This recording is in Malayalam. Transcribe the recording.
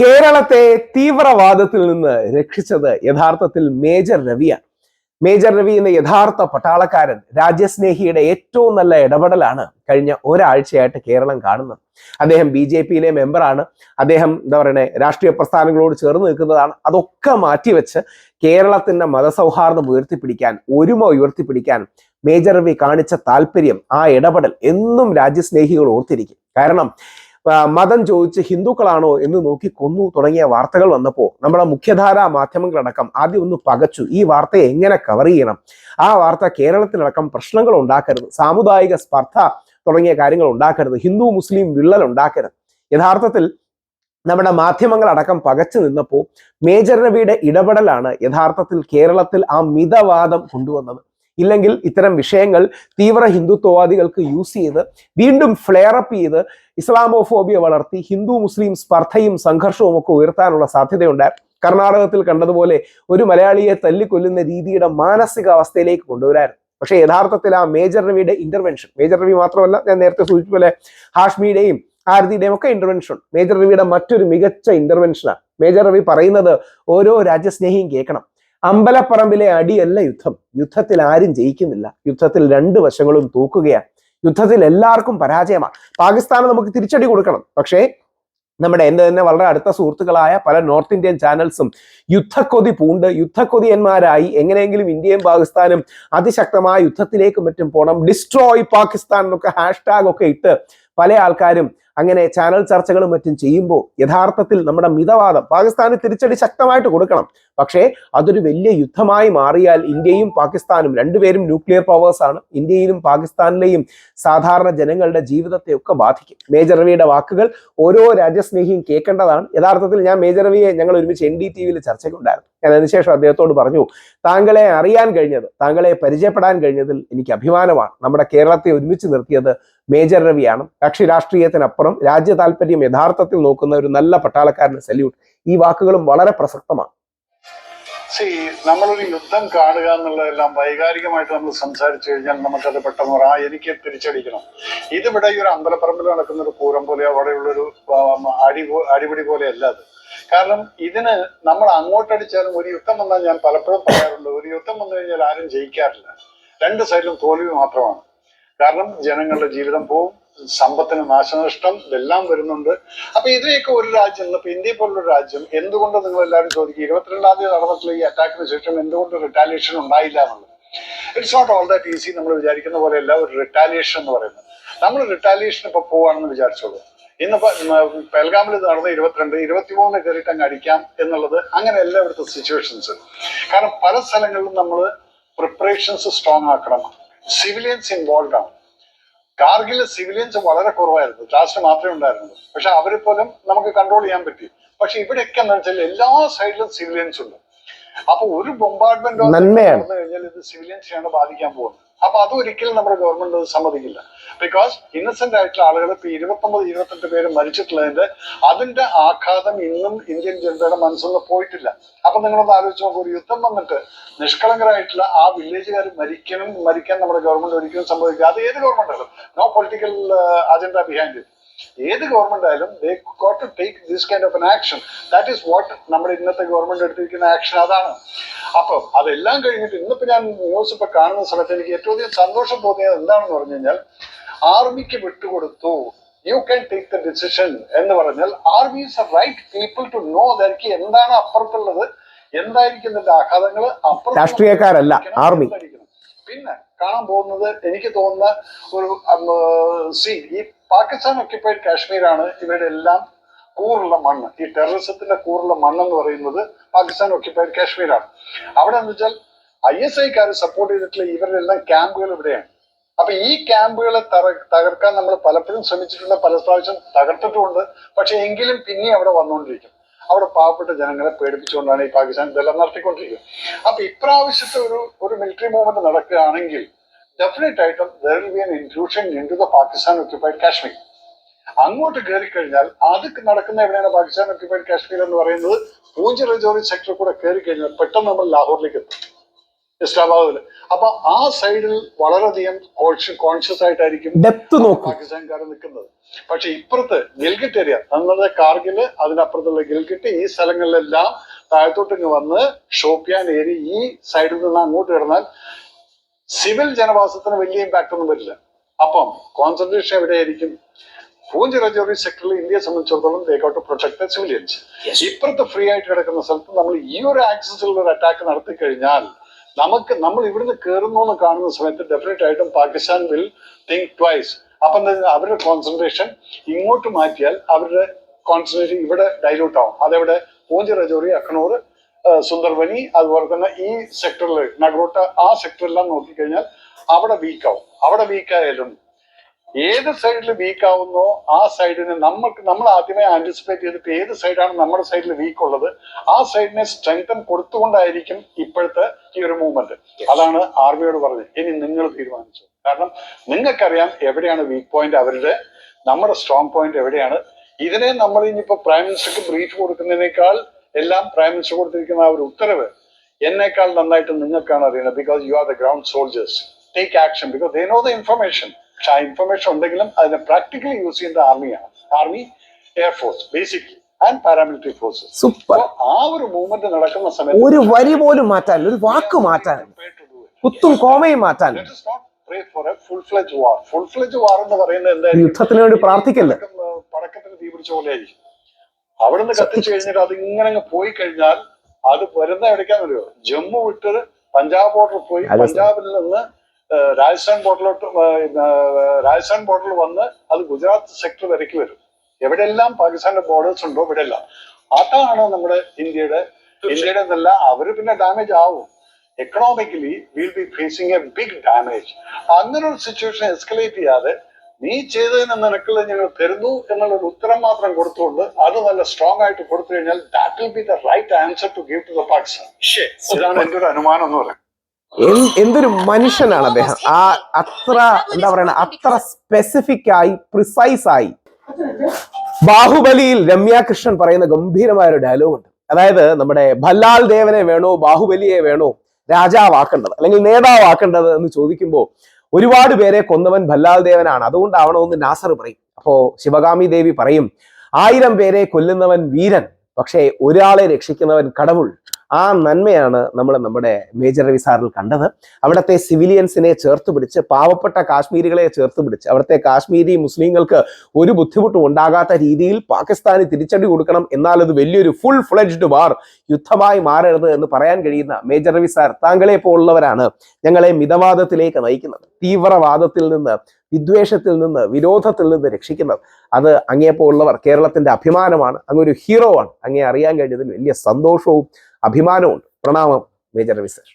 കേരളത്തെ തീവ്രവാദത്തിൽ നിന്ന് രക്ഷിച്ചത് യഥാർത്ഥത്തിൽ മേജർ രവിയാണ്. മേജർ രവി എന്ന യഥാർത്ഥ പട്ടാളക്കാരൻ രാജ്യസ്നേഹിയുടെ ഏറ്റവും നല്ല ഇടപെടലാണ് കഴിഞ്ഞ ഒരാഴ്ചയായിട്ട് കേരളം കാണുന്നത്. അദ്ദേഹം ബി ജെ പിയിലെ മെമ്പറാണ്. അദ്ദേഹം എന്താ പറയണേ രാഷ്ട്രീയ പ്രസ്ഥാനങ്ങളോട് ചേർന്ന് നിൽക്കുന്നതാണ്. അതൊക്കെ മാറ്റിവെച്ച് കേരളത്തിന്റെ മതസൗഹാർദ്ദം ഉയർത്തിപ്പിടിക്കാൻ ഒരുമ ഉയർത്തിപ്പിടിക്കാൻ മേജർ രവി കാണിച്ച താല്പര്യം ആ ഇടപെടൽ എന്നും രാജ്യസ്നേഹികൾ ഓർത്തിരിക്കും. കാരണം മതം ചോദിച്ച് ഹിന്ദുക്കളാണോ എന്ന് നോക്കി കൊന്നു തുടങ്ങിയ വാർത്തകൾ വന്നപ്പോൾ നമ്മുടെ മുഖ്യധാരാ മാധ്യമങ്ങളടക്കം ആദ്യം ഒന്ന് പകച്ചു. ഈ വാർത്തയെ എങ്ങനെ കവർ ചെയ്യണം? ആ വാർത്ത കേരളത്തിലടക്കം പ്രശ്നങ്ങൾ ഉണ്ടാക്കരുത്. സാമുദായിക സ്പർദ്ധ തുടങ്ങിയ കാര്യങ്ങൾ ഉണ്ടാക്കരുത്. ഹിന്ദു മുസ്ലിം വിള്ളൽ ഉണ്ടാക്കരുത്. യഥാർത്ഥത്തിൽ നമ്മുടെ മാധ്യമങ്ങളടക്കം പകച്ചു നിന്നപ്പോൾ മേജർ രവിയുടെ ഇടപെടലാണ് യഥാർത്ഥത്തിൽ കേരളത്തിൽ ആ മിതവാദം കൊണ്ടുവന്നത്. ഇല്ലെങ്കിൽ ഇത്തരം വിഷയങ്ങൾ തീവ്ര ഹിന്ദുത്വവാദികൾക്ക് യൂസ് ചെയ്ത് വീണ്ടും ഫ്ലെയർ അപ്പ് ചെയ്ത് ഇസ്ലാമോഫോബിയ വളർത്തി ഹിന്ദു മുസ്ലിം സ്പർദ്ധയും സംഘർഷവും ഒക്കെ ഉയർത്താനുള്ള സാധ്യതയുണ്ട്. കർണാടകത്തിൽ കണ്ടതുപോലെ ഒരു മലയാളിയെ തല്ലിക്കൊല്ലുന്ന രീതിയുടെ മാനസികാവസ്ഥയിലേക്ക് കൊണ്ടുവരായിരുന്നു. പക്ഷേ യഥാർത്ഥത്തിൽ ആ മേജർ രവിയുടെ ഇന്റർവെൻഷൻ മേജർ രവി മാത്രമല്ല ഞാൻ നേരത്തെ സൂചിപ്പിച്ച പോലെ ഹാഷ്മിയുടെയും ആരതിയുടെയും ഒക്കെ ഇന്റർവെൻഷൻ മേജർ രവിയുടെ മറ്റൊരു മികച്ച ഇന്റർവെൻഷനാണ് മേജർ രവി പറയുന്നത് ഓരോ രാജ്യസ്നേഹിയും കേൾക്കണം. അമ്പലപ്പറമ്പിലെ അടിയല്ല യുദ്ധം. യുദ്ധത്തിൽ ആരും ജയിക്കുന്നില്ല. യുദ്ധത്തിൽ രണ്ട് വശങ്ങളും തൂക്കുകയാണ്. യുദ്ധത്തിൽ എല്ലാവർക്കും പരാജയമാണ്. പാകിസ്ഥാന് നമുക്ക് തിരിച്ചടി കൊടുക്കണം. പക്ഷേ നമ്മുടെ എന്റെ തന്നെ വളരെ അടുത്ത സുഹൃത്തുക്കളായ പല നോർത്ത് ഇന്ത്യൻ ചാനൽസും യുദ്ധക്കൊതി പൂണ്ട് യുദ്ധക്കൊതിയന്മാരായി എങ്ങനെയെങ്കിലും ഇന്ത്യയും പാകിസ്ഥാനും അതിശക്തമായ യുദ്ധത്തിലേക്ക് മറ്റും പോകണം ഡിസ്ട്രോയ് പാകിസ്ഥാൻ എന്നൊക്കെ ഹാഷ്ടാഗ് ഒക്കെ ഇട്ട് പല ആൾക്കാരും അങ്ങനെ ചാനൽ ചർച്ചകളും മറ്റും ചെയ്യുമ്പോൾ യഥാർത്ഥത്തിൽ നമ്മുടെ മിതവാദം പാകിസ്ഥാന് തിരിച്ചടി ശക്തമായിട്ട് കൊടുക്കണം. പക്ഷേ അതൊരു വലിയ യുദ്ധമായി മാറിയാൽ ഇന്ത്യയും പാകിസ്ഥാനും രണ്ടുപേരും ന്യൂക്ലിയർ പവേഴ്സ് ആണ്. ഇന്ത്യയിലും പാകിസ്ഥാനിലെയും സാധാരണ ജനങ്ങളുടെ ജീവിതത്തെ ഒക്കെ ബാധിക്കും. മേജർ രവിയുടെ വാക്കുകൾ ഓരോ രാജ്യസ്നേഹിയും കേൾക്കേണ്ടതാണ്. യഥാർത്ഥത്തിൽ ഞാൻ മേജർ രവിയെ ഞങ്ങൾ ഒരുമിച്ച് എൻ ഡി ടി വിയിൽ ചർച്ചയ്ക്കുണ്ടായിരുന്നു. ഞാൻ അതിനുശേഷം അദ്ദേഹത്തോട് പറഞ്ഞു താങ്കളെ അറിയാൻ കഴിഞ്ഞത് താങ്കളെ പരിചയപ്പെടാൻ കഴിഞ്ഞതിൽ എനിക്ക് അഭിമാനമാണ്. നമ്മുടെ കേരളത്തെ ഒരുമിച്ച് നിർത്തിയത് മേജർ രവിയാണ്. കക്ഷി രാഷ്ട്രീയത്തിനപ്പുറം രാജ്യ താല്പര്യം യഥാർത്ഥത്തിൽ നോക്കുന്ന ഒരു നല്ല പട്ടാളക്കാരന് സല്യൂട്ട് ഈ വാക്കുകളും വളരെ പ്രസക്തമാണ്. നമ്മളൊരു യുദ്ധം കാണുക എന്നുള്ളതെല്ലാം വൈകാരികമായിട്ട് നമ്മൾ സംസാരിച്ചു കഴിഞ്ഞാൽ നമുക്കത് പെട്ടെന്ന് "ആ, എനിക്ക് തിരിച്ചടിക്കണം. ഇതിവിടെ ഈ ഒരു അമ്പലപ്പറമ്പിൽ നടക്കുന്ന ഒരു പൂരം പോലെ അവിടെയുള്ളൊരു അടി അടിപിടി പോലെ അല്ല അത്. കാരണം ഇതിന് നമ്മൾ അങ്ങോട്ടടിച്ചാലും ഒരു യുദ്ധം വന്നാൽ ഞാൻ പലപ്പോഴും പറയാറുണ്ട് ഒരു യുദ്ധം വന്നു കഴിഞ്ഞാൽ ആരും ജയിക്കാറില്ല. രണ്ട് സൈഡിലും തോൽവി മാത്രമാണ്. കാരണം ജനങ്ങളുടെ ജീവിതം പോവും സമ്പത്തിന് നാശനഷ്ടം ഇതെല്ലാം വരുന്നുണ്ട്. അപ്പൊ ഇതിനെയൊക്കെ ഒരു രാജ്യം ഇപ്പൊ ഇന്ത്യ പോലുള്ള രാജ്യം എന്തുകൊണ്ട് നിങ്ങൾ എല്ലാവരും ചോദിക്കും ഇരുപത്തിരണ്ടാം തീയതി നടന്നിട്ടുള്ള ഈ അറ്റാക്കിന് ശേഷം എന്തുകൊണ്ട് റിട്ടാലിയേഷൻ ഉണ്ടായില്ല എന്നുള്ളത്? It's not all that easy നമ്മൾ വിചാരിക്കുന്ന പോലെയല്ല ഒരു റിട്ടാലിയേഷൻ എന്ന് പറയുന്നത്. നമ്മൾ റിട്ടാലിയേഷൻ ഇപ്പൊ പോവാണെന്ന് വിചാരിച്ചോളൂ. ഇന്നിപ്പോ പെൽഗാമിൽ നടന്ന ഇരുപത്തിരണ്ട് ഇരുപത്തിമൂന്ന് കയറിയിട്ട് അങ്ങ് അടിക്കാം എന്നുള്ളത് അങ്ങനെ എല്ലാവരുടെ സിറ്റുവേഷൻസ് കാരണം പല സ്ഥലങ്ങളിലും നമ്മൾ പ്രിപ്പറേഷൻസ് സ്ട്രോങ് ആക്കണം. സിവിലിയൻസ് ഇൻവോൾവ് ആണ്. കാർഗിൽ സിവിലിയൻസ് വളരെ കുറവായിരുന്നു. ട്രാസ്റ്റ് മാത്രമേ ഉണ്ടായിരുന്നുള്ളൂ. പക്ഷെ അവരെ പോലും നമുക്ക് കൺട്രോൾ ചെയ്യാൻ പറ്റി. പക്ഷെ ഇവിടെയൊക്കെ എന്താ വെച്ചാൽ എല്ലാ സൈഡിലും സിവിലിയൻസ് ഉണ്ട്. അപ്പൊ ഒരു ബൊമ്പാർട്ട്മെന്റ് കഴിഞ്ഞാൽ ഇത് സിവിലിയൻസിനെയാണ് ബാധിക്കാൻ പോകുന്നത്. അപ്പൊ അത് ഒരിക്കലും നമ്മുടെ ഗവൺമെന്റ് സമ്മതിക്കില്ല. ബിക്കോസ് ഇന്നസെന്റ് ആയിട്ടുള്ള ആളുകൾ ഇപ്പൊ ഇരുപത്തൊമ്പത് ഇരുപത്തെട്ട് പേര് മരിച്ചിട്ടുള്ളതിന്റെ അതിന്റെ ആഘാതം ഇന്നും ഇന്ത്യൻ ജനതയുടെ മനസ്സൊന്നും പോയിട്ടില്ല. അപ്പൊ നിങ്ങളൊന്ന് ആലോചിച്ച് നോക്കൂ ഒരു യുദ്ധം വന്നിട്ട് നിഷ്കളങ്കരായിട്ടുള്ള ആ വില്ലേജുകാർ മരിക്കണം മരിക്കാൻ നമ്മുടെ ഗവൺമെന്റ് ഒരിക്കലും സമ്മതിക്കില്ല. അത് ഏത് ഗവൺമെന്റുകളും no political agenda behind it ഏത് ഗവൺമെന്റ് ആയാലും they got to take this kind of an action that is what നമ്മുടെ ഇന്നത്തെ ഗവൺമെന്റ് എടുത്തിരിക്കുന്ന ആക്ഷൻ അതാണ്. അപ്പം അതെല്ലാം കഴിഞ്ഞിട്ട് ഇന്നിപ്പോ ഞാൻ ന്യൂസ് ഇപ്പൊ കാണുന്ന സമയത്ത് എനിക്ക് ഏറ്റവും അധികം സന്തോഷം തോന്നിയത് എന്താണെന്ന് പറഞ്ഞു കഴിഞ്ഞാൽ ആർമിക്ക് വിട്ടുകൊടുത്തു. You can take the decision എന്ന് പറഞ്ഞാൽ army is a right people to know ദർക്ക് എന്താണ് അപ്പുറത്തുള്ളത് എന്തായിരിക്കും ഇതിന്റെ ആഘാതങ്ങൾ അപ്പുറം രാഷ്ട്രീയക്കാരല്ല, ആർമി. പിന്നെ കാണാൻ പോകുന്നത് എനിക്ക് തോന്നുന്ന ഒരു സി ഈ പാകിസ്ഥാൻ ഒക്യുപ്പൈഡ് കാശ്മീരാണ് ഇവരുടെ എല്ലാം കൂറുള്ള മണ്ണ്. ഈ ടെററിസത്തിന്റെ കൂറുള്ള മണ്ണെന്ന് പറയുന്നത് പാകിസ്ഥാൻ ഒക്യുപ്പൈഡ് കാശ്മീരാണ്. അവിടെ എന്ന് വെച്ചാൽ ഐ എസ് ഐക്കാർ സപ്പോർട്ട് ചെയ്തിട്ടുള്ള ഇവരുടെ എല്ലാം ക്യാമ്പുകൾ ഇവിടെയാണ്. അപ്പൊ ഈ ക്യാമ്പുകളെ തകർക്കാൻ നമ്മൾ പലപ്പോഴും ശ്രമിച്ചിട്ടുണ്ട് പല പ്രാവശ്യം തകർത്തിട്ടുമുണ്ട്. പക്ഷെ എങ്കിലും പിന്നെ അവിടെ വന്നുകൊണ്ടിരിക്കും. അവിടെ പാവപ്പെട്ട ജനങ്ങളെ പേടിപ്പിച്ചുകൊണ്ടാണ് ഈ പാകിസ്ഥാൻ ഇതെല്ലാം നടത്തിക്കൊണ്ടിരിക്കുന്നത്. അപ്പൊ ഇപ്രാവശ്യത്തെ ഒരു ഒരു മിലിറ്ററി മൂവ്മെന്റ് നടക്കുകയാണെങ്കിൽ ഡെഫിനറ്റ് ആയിട്ടും there will be an inclusion into the Pakistan occupied Kashmir അങ്ങോട്ട് കയറി കഴിഞ്ഞാൽ അത് നടക്കുന്ന എവിടെയാണ് പാകിസ്ഥാൻ ഒക്യുപ്പൈഡ് കാശ്മീർ എന്ന് പറയുന്നത്? പൂഞ്ച് റജോറി സെക്ടർ കൂടെ കയറി കഴിഞ്ഞാൽ പെട്ടെന്ന് നമ്മൾ ലാഹോറിലേക്ക് എത്തും. ഇസ്ലാമാബാദിൽ അപ്പൊ ആ സൈഡിൽ വളരെയധികം കോൺഷ്യസ് ആയിട്ടായിരിക്കും ഡെപ്ത് നോക്കും. പാകിസ്ഥാൻകാർ നിൽക്കുന്നത്. പക്ഷെ ഇപ്പുറത്ത് ഗിൽഗിറ്റ് ഏരിയ നമ്മുടെ കാർഗിൽ അതിനപ്പുറത്തുള്ള ഗിൽഗിറ്റ് ഈ സ്ഥലങ്ങളിലെല്ലാം താഴത്തോട്ട് ഇങ്ങ് വന്ന് ഷോപ്പിയാൻ ഏരിയ ഈ സൈഡിൽ നിന്ന് അങ്ങോട്ട് കിടന്നാൽ സിവിൽ ജനവാസത്തിന് വലിയ ഇമ്പാക്ട് ഒന്നും വരില്ല. അപ്പം കോൺസെൻട്രേഷൻ എവിടെയായിരിക്കും? പൂഞ്ച് രജോറി സെക്ടറിൽ ഇന്ത്യയെ സംബന്ധിച്ചിടത്തോളം ദേ പ്രൊട്ടക്ട് സിവിലിയൻസ് ഇപ്പുറത്ത് ഫ്രീ ആയിട്ട് കിടക്കുന്ന സ്ഥലത്ത് നമ്മൾ ഈ ഒരു ആക്സസിലുള്ള ഒരു അറ്റാക്ക് നടത്തി കഴിഞ്ഞാൽ നമുക്ക് നമ്മൾ ഇവിടുന്ന് കയറുന്നു എന്ന് കാണുന്ന സമയത്ത് ഡെഫിനറ്റ് ആയിട്ടും പാകിസ്ഥാൻ വിൽ തിങ്ക് ട്വൈസ് അപ്പം അവരുടെ കോൺസെൻട്രേഷൻ ഇങ്ങോട്ട് മാറ്റിയാൽ അവരുടെ കോൺസെൻട്രേഷൻ ഇവിടെ ഡൈലൂട്ട് ആവും. അതെവിടെ? പൂഞ്ച് രജോറി അഖ്നൂർ സുന്ദർബനി അതുപോലെ തന്നെ ഈ സെക്ടറിൽ നഗറോട്ട ആ സെക്ടറിലെല്ലാം നോക്കിക്കഴിഞ്ഞാൽ അവിടെ വീക്കാവും അവിടെ വീക്ക് ആയാലും ഏത് സൈഡിൽ വീക്ക് ആവുന്നോ ആ സൈഡിന് നമ്മൾക്ക് നമ്മൾ ആദ്യമേ ആന്റിസിപ്പേറ്റ് ചെയ്തിട്ട് ഏത് സൈഡാണ് നമ്മുടെ സൈഡിൽ വീക്ക് ഉള്ളത് ആ സൈഡിനെ സ്ട്രെങ്തൻ കൊടുത്തുകൊണ്ടായിരിക്കും ഇപ്പോഴത്തെ ഈ ഒരു മൂവ്മെന്റ് അതാണ് ആർമിയോട് പറഞ്ഞത്. ഇനി നിങ്ങൾ തീരുമാനിച്ചു. കാരണം നിങ്ങൾക്കറിയാം എവിടെയാണ് വീക്ക് പോയിന്റ് അവരുടെ നമ്മുടെ സ്ട്രോങ് പോയിന്റ് എവിടെയാണ്. ഇതിനെ നമ്മൾ ഇനിയിപ്പോ പ്രൈം മിനിസ്റ്റർക്ക് ബ്രീഫ് കൊടുക്കുന്നതിനേക്കാൾ എല്ലാം പ്രൈം മിനിസ്റ്റർ കൊടുത്തിരിക്കുന്ന ആ ഒരു ഉത്തരവ് എന്നേക്കാൾ നന്നായിട്ട് നിങ്ങൾക്കാണ് അറിയുന്നത്. Because you are the ground soldiers take action because they know the information പക്ഷെ ആ ഇൻഫർമേഷൻ ഉണ്ടെങ്കിലും അതിനെ പ്രാക്ടിക്കലി യൂസ് ചെയ്യുന്നത് ആർമിയാണ് army air force basically and paramilitary forces super ആ ഒരു മൂവ്മെന്റ് നടക്കുന്ന സമയത്ത് ഒരു വരി പോലും മാറ്റാൻ ഒരു വാക്ക് മാറ്റാൻ കുത്തും കോമയും മാറ്റാൻ? യുദ്ധത്തിന് വേണ്ടി പ്രാർത്ഥിക്കല്ല? പടക്കത്തിന് തീപിടിച്ച പോലെ ആയിരിക്കും. അവിടുന്ന് കത്തിച്ചു കഴിഞ്ഞിട്ട് അത് ഇങ്ങനെ അങ്ങ് പോയി കഴിഞ്ഞാൽ അത് വരുന്ന എവിടേക്കാന്നറിയോ ജമ്മു വിട്ട് പഞ്ചാബ് ബോർഡർ പോയി പഞ്ചാബിൽ നിന്ന് രാജസ്ഥാൻ ബോർഡറിലോട്ട് രാജസ്ഥാൻ ബോർഡറിൽ വന്ന് അത് ഗുജറാത്ത് സെക്ടർ വരയ്ക്ക് വരും. എവിടെയെല്ലാം പാകിസ്ഥാന്റെ ബോർഡേഴ്സ് ഉണ്ടോ ഇവിടെയെല്ലാം അതാണ് നമ്മുടെ ഇന്ത്യയുടെ ഇന്ത്യയുടെ എന്നല്ല അവർ പിന്നെ ഡാമേജ് ആവും. Economically will be facing a big damage അങ്ങനെ ഒരു സിറ്റുവേഷൻ എസ്കലേറ്റ് ചെയ്യാതെ നീ ചെയ്തതിന് നിനക്കുള്ള ഞങ്ങൾ തരുന്നു എന്നുള്ള ഒരു ഉത്തരം മാത്രം കൊടുത്തുകൊണ്ട് അത് നല്ല സ്ട്രോങ് ആയിട്ട് കൊടുത്തു കഴിഞ്ഞാൽ that will be the right answer to give to the Pakistan ഇതാണ് എന്റെ ഒരു അനുമാനം എന്ന് പറയുന്നത്. എന്തൊരു മനുഷ്യനാണ് അദ്ദേഹം. ആ അത്ര എന്താ പറയണ അത്ര സ്പെസിഫിക് ആയി പ്രിസൈസ് ആയി. ബാഹുബലിയിൽ രമ്യ കൃഷ്ണൻ പറയുന്ന ഗംഭീരമായ ഒരു ഡയലോഗ് ഉണ്ട്. അതായത് നമ്മുടെ ഭല്ലാൽ ദേവനെ വേണോ ബാഹുബലിയെ വേണോ രാജാവാക്കേണ്ടത് അല്ലെങ്കിൽ നേതാവാക്കേണ്ടത് എന്ന് ചോദിക്കുമ്പോൾ ഒരുപാട് പേരെ കൊന്നവൻ ഭല്ലാൽ ദേവനാണ്. അതുകൊണ്ടാവണമെന്ന് നാസർ പറയും. അപ്പോ ശിവകാമി ദേവി പറയും ആയിരം പേരെ കൊല്ലുന്നവൻ വീരൻ പക്ഷേ ഒരാളെ രക്ഷിക്കുന്നവൻ കടവുൾ. ആ നന്മയാണ് നമ്മൾ നമ്മുടെ മേജർ രവി സാറിൽ കണ്ടത്. അവിടുത്തെ സിവിലിയൻസിനെ ചേർത്ത് പിടിച്ച് പാവപ്പെട്ട കാശ്മീരികളെ ചേർത്ത് പിടിച്ച് അവിടുത്തെ കാശ്മീരി മുസ്ലിങ്ങൾക്ക് ഒരു ബുദ്ധിമുട്ടും ഉണ്ടാകാത്ത രീതിയിൽ പാകിസ്ഥാന് തിരിച്ചടി കൊടുക്കണം എന്നാൽ അത് വലിയൊരു ഫുൾ ഫ്ലെഡ്ജ്ഡ് വാർ യുദ്ധമായി മാറരുത് എന്ന് പറയാൻ കഴിയുന്ന മേജർ രവി സാർ താങ്കളെ പോലുള്ളവരാണ് ഞങ്ങളെ മിതവാദത്തിലേക്ക് നയിക്കുന്നത്. തീവ്രവാദത്തിൽ നിന്ന് വിദ്വേഷത്തിൽ നിന്ന് വിരോധത്തിൽ നിന്ന് രക്ഷിക്കുന്നത്. അത് അങ്ങേപ്പോലുള്ളവർ കേരളത്തിന്റെ അഭിമാനമാണ്. അങ്ങ് ഒരു ഹീറോ ആണ്. അങ്ങേ അറിയാൻ കഴിഞ്ഞതിൽ വലിയ സന്തോഷവും അഭിമാനവും ഉണ്ട് പ്രണാമം മേജർ സാർ.